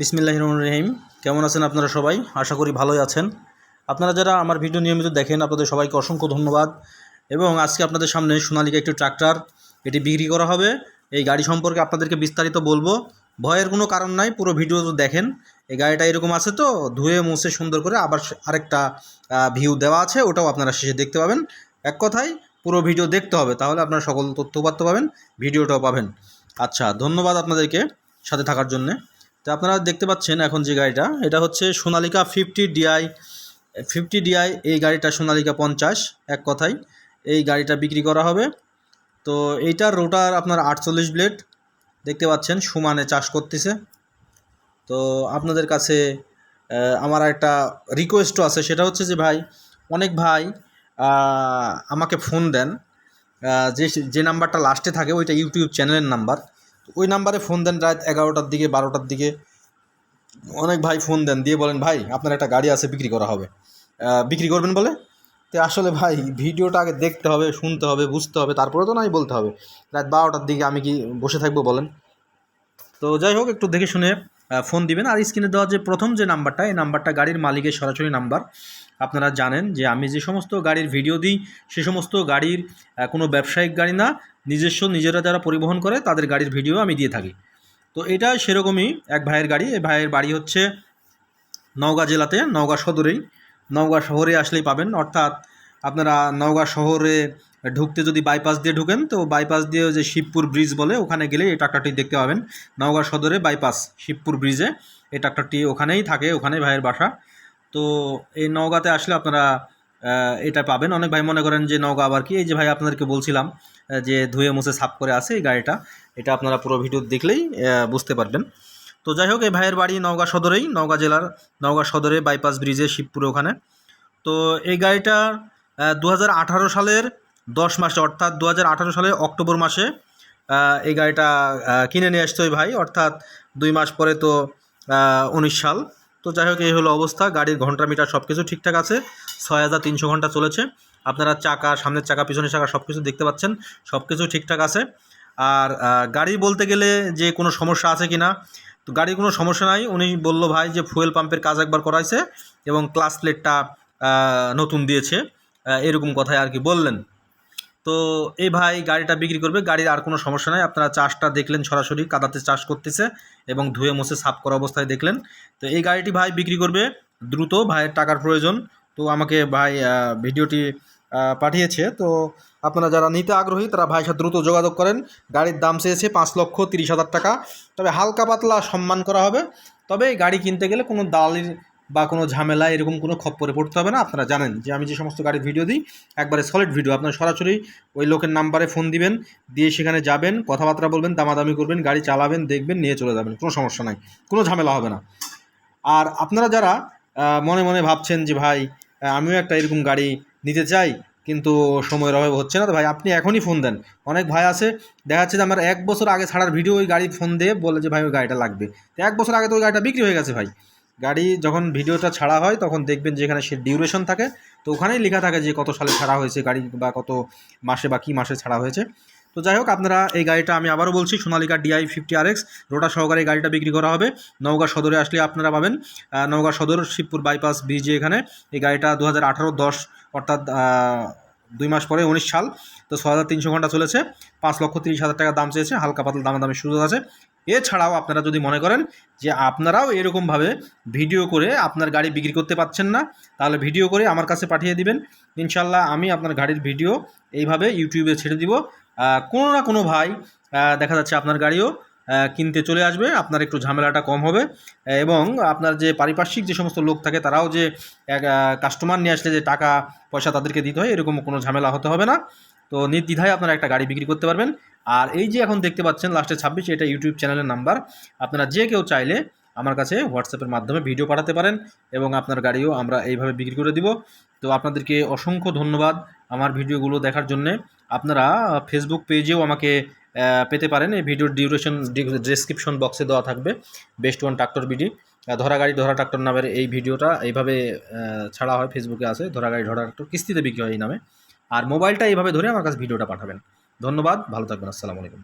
বিসমিল্লাহ রহমান রহিম। কেমন আছেন আপনারা সবাই? আশা করি ভালোই আছেন। আপনারা যারা আমার ভিডিও নিয়মিত দেখেন, আপনাদের সবাইকে অসংখ্য ধন্যবাদ। এবং আজকে আপনাদের সামনে সোনালিকা একটি ট্রাক্টর, এটি বিক্রি করা হবে। এই গাড়ি সম্পর্কে আপনাদেরকে বিস্তারিত বলব। ভয়ের কোনো কারণ নাই, পুরো ভিডিও তো দেখেন। এই গাড়িটা এরকম আছে তো, ধুয়ে মুছে সুন্দর করে আবার আরেকটা ভিউ দেওয়া আছে, ওটাও আপনারা শেষে দেখতে পাবেন। এক কথায়, পুরো ভিডিও দেখতে হবে, তাহলে আপনারা সকল তথ্য পাবেন, ভিডিওটাও পাবেন। আচ্ছা ধন্যবাদ আপনাদেরকে সাথে থাকার জন্যে। তো আপনারা দেখতে পাচ্ছেন এখন যে গাড়িটা, এটা হচ্ছে Sonalika fifty DI fifty DI এই গাড়িটা সোনালিকা পঞ্চাশ, এক কথায়। এই গাড়িটা বিক্রি করা হবে। তো এইটার রোটার আপনার আটচল্লিশ ব্লেড দেখতে পাচ্ছেন সমানে চাষ করতেছে। তো আপনাদের কাছে আমার একটা রিকোয়েস্টও আছে, সেটা হচ্ছে যে ভাই, অনেক ভাই আমাকে ফোন দেন যে যে নাম্বারটা লাস্টে থাকে, ওইটা ইউটিউব চ্যানেলের নাম্বার ওই নাম্বারে ফোন দেন রাত এগারোটার দিকে, বারোটার দিকে। অনেক ভাই ফোন দেন, দিয়ে বলেন, ভাই, আপনার একটা গাড়ি আছে, বিক্রি করা হবে। বিক্রি করবেন বলে? তো আসলে ভাই, ভিডিওটা আগে দেখতে হবে, শুনতে হবে, বুঝতে হবে, তারপরে তো নাই বলতে হবে। রাত বারোটার দিকে আমি কি বসে থাকব বলেন? তো যাই হোক, একটু দেখে শুনে ফোন দিবেন। আর স্ক্রিনে দেওয়া যে প্রথম যে নাম্বারটা, এই নাম্বারটা গাড়ির মালিকের সরাসরি নাম্বার। আপনারা জানেন যে আমি যে সমস্ত গাড়ির ভিডিও দিই, সে সমস্ত গাড়ির কোনো ব্যবসায়িক গাড়ি না, নিজস্ব, নিজেরা যারা পরিবহন করে, তাদের গাড়ির ভিডিও আমি দিয়ে থাকি। তো এটা সেরকমই এক ভাইয়ের গাড়ি। এই ভাইয়ের বাড়ি হচ্ছে নওগাঁ জেলাতে, নওগাঁ সদরেই নওগাঁ শহরে আসলেই পাবেন। অর্থাৎ আপনারা নওগাঁ শহরে ঢুকতে যদি বাইপাস দিয়ে ঢুকেন, তো বাইপাস দিয়ে যে শিবপুর ব্রিজ বলে, ওখানে গেলে এই ট্রাক্টরটি দেখতে পাবেন। নওগাঁ সদরে বাইপাস শিবপুর ব্রিজে এই ট্রাক্টরটি ওখানেই থাকে, ওখানেই ভাইয়ের বাসা। তো এই নওগাঁতে আসলে আপনারা এটা পাবেন। অনেক ভাই মনে করেন যে নওগাঁ আবার কি? এই যে ভাই আপনাদেরকে বলছিলাম যে ধুয়ে মুছে সাফ করে আছে এই গাড়িটা, এটা আপনারা পুরো ভিডিও দেখলেই বুঝতে পারবেন। তো যাই হোক, এই ভাইয়ের বাড়ি নওগাঁ সদরেই, নওগাঁ জেলার, নওগাঁ সদরে বাইপাস ব্রিজে শিবপুরে ওখানে। তো এই গাড়িটা দু হাজার আঠারো সালের দশ মাসে, অর্থাৎ দু হাজার আঠারো সালে অক্টোবর মাসে এই গাড়িটা কিনে নিয়ে আসতো ভাই। অর্থাৎ দুই মাস পরে তো উনিশ সাল। তো যাই হোক, এই হলো অবস্থা। গাড়ির ঘণ্টা মিটার সব কিছু ঠিকঠাক আছে। ছয় হাজার তিনশো ঘণ্টা চলেছে। আপনারা চাকা, সামনের চাকা, পিছনের চাকা সব কিছু দেখতে পাচ্ছেন। সব কিছু ঠিকঠাক আছে। আর গাড়ি বলতে গেলে যে কোনো সমস্যা আছে কি না তো গাড়ির কোনো সমস্যা নাই। উনি বলল ভাই যে ফুয়েল পাম্পের কাজ একবার করাইছে এবং ক্লাস প্লেটটা নতুন দিয়েছে। এরকম কথাই আর কি বললেন। তো এই ভাই গাড়িটা বিক্রি করবে, গাড়ির আর কোনো সমস্যা নাই। আপনারা চাষটা দেখলেন, সরাসরি কাদাতে চাষ করতেছে এবং ধুয়ে মুছে সাফ করা অবস্থায় দেখলেন। তো এই গাড়িটি ভাই বিক্রি করবে, দ্রুত ভাইয়ের টাকার প্রয়োজন। তো আমাকে ভাই ভিডিওটি পাঠিয়েছে। তো আপনারা যারা নিতে আগ্রহী, তারা ভাইয়ের সাথে দ্রুত যোগাযোগ করেন। গাড়ির দাম চেয়েছে পাঁচ লক্ষ তিরিশ হাজার টাকা। তবে হালকা পাতলা সম্মান করা হবে। তবে এই গাড়ি কিনতে গেলে কোনো দালালির বা কোনো ঝামেলা এরকম কোনো খপ্পরে পড়তে হবে না। আপনারা জানেন যে আমি যে সমস্ত গাড়ির ভিডিও দিই, একবারে সলিড ভিডিও আপনারা সরাসরি ওই লোকের নাম্বারে ফোন দিবেন, দিয়ে সেখানে যাবেন, কথাবার্তা বলবেন, দামাদামি করবেন, গাড়ি চালাবেন, দেখবেন, নিয়ে চলে যাবেন, কোনো সমস্যা নাই, কোনো ঝামেলা হবে না। আর আপনারা যারা মনে মনে ভাবছেন যে ভাই আমিও একটা এরকম গাড়ি নিতে চাই, কিন্তু সময়ের অভাবে হচ্ছে না, তো ভাই আপনি এখনই ফোন দেন। অনেক ভাই আছে, দেখা যাচ্ছে যে আমার এক বছর আগে ছাড়ার ভিডিও ওই গাড়ি ফোন দিয়ে বলে যে ভাই ওই গাড়িটা লাগবে। তো এক বছর আগে তো ওই গাড়িটা বিক্রি হয়ে গেছে ভাই। গাড়ি যখন ভিডিওটা ছাড়া হয়, তখন দেখবেন যেখানে সে ডিউরেশন থাকে। তো ওখানেই লেখা থাকে যে কত সালে ছাড়া হয়েছে গাড়ি বা কত মাসে বা কী মাসে ছাড়া হয়েছে। তো যাই হোক, আপনারা এই গাড়িটা আমি আবারও বলছি, Sonalika DI fifty R X. Rota সহকারে গাড়িটা বিক্রি করা হবে। নওগাঁ সদরে আসলে আপনারা পাবেন। নওগাঁ সদর, শিবপুর বাইপাস ব্রিজে এখানে। এই গাড়িটা দু হাজার আঠারো দশ, অর্থাৎ দুই মাস পরে উনিশ সাল। তো ছ হাজার তিনশো ঘণ্টা চলেছে। পাঁচ লক্ষ তিরিশ হাজার টাকা দাম চেয়েছে। হালকা পাতলা দামে দামের সুযোগ আছে। এছাড়াও আপনারা যদি মনে করেন যে আপনারাও এরকমভাবে ভিডিও করে আপনার গাড়ি বিক্রি করতে পারছেন না, তাহলে ভিডিও করে আমার কাছে পাঠিয়ে দিবেন। ইনশাল্লাহ আমি আপনার গাড়ির ভিডিও এইভাবে ইউটিউবে ছেড়ে দিব। কোনো না কোনো ভাই দেখা যাচ্ছে আপনার গাড়িও কিনতে চলে আসবে, আপনার একটু ঝামেলাটা কম হবে। এবং আপনার যে পারিপার্শ্বিক যে সমস্ত লোক থাকে, তারাও যে কাস্টমার নিয়ে আসলে যে টাকা পয়সা তাদেরকে দিতে হয়, এরকম কোনো ঝামেলা হতে হবে না। তো নির্দ্বিধায় আপনারা একটা গাড়ি বিক্রি করতে পারবেন। আর এই যে এখন দেখতে পাচ্ছেন লাস্টে ছাব্বিশ, এটা ইউটিউব চ্যানেলের নাম্বার আপনারা যে কেউ চাইলে আমার কাছে হোয়াটসঅ্যাপের মাধ্যমে ভিডিও পাঠাতে পারেন এবং আপনার গাড়িও আমরা এইভাবে বিক্রি করে দিব। তো আপনাদেরকে অসংখ্য ধন্যবাদ আমার ভিডিওগুলো দেখার জন্যে। আপনারা ফেসবুক পেজেও আমাকে পেতে পারেন। এই ভিডিওর ডিউরেশন ডেসক্রিপশন বক্সে দেওয়া থাকবে। বেস্ট ওয়ান ট্রাক্টর বিডি ধরা গাড়ি, ধরা ট্রাক্টর নামের এই ভিডিওটা এইভাবে ছাড়া হয় ফেসবুকে আছে। ধরা গাড়ি, ধরা ট্রাক্টর কিস্তিতে বিক্রি হয় এই নামে। আর মোবাইলটা এইভাবে ধরে আমার কাছে ভিডিওটা পাঠাবেন। ধন্যবাদ ভালো থাকবেন আসসালামু আলাইকুম।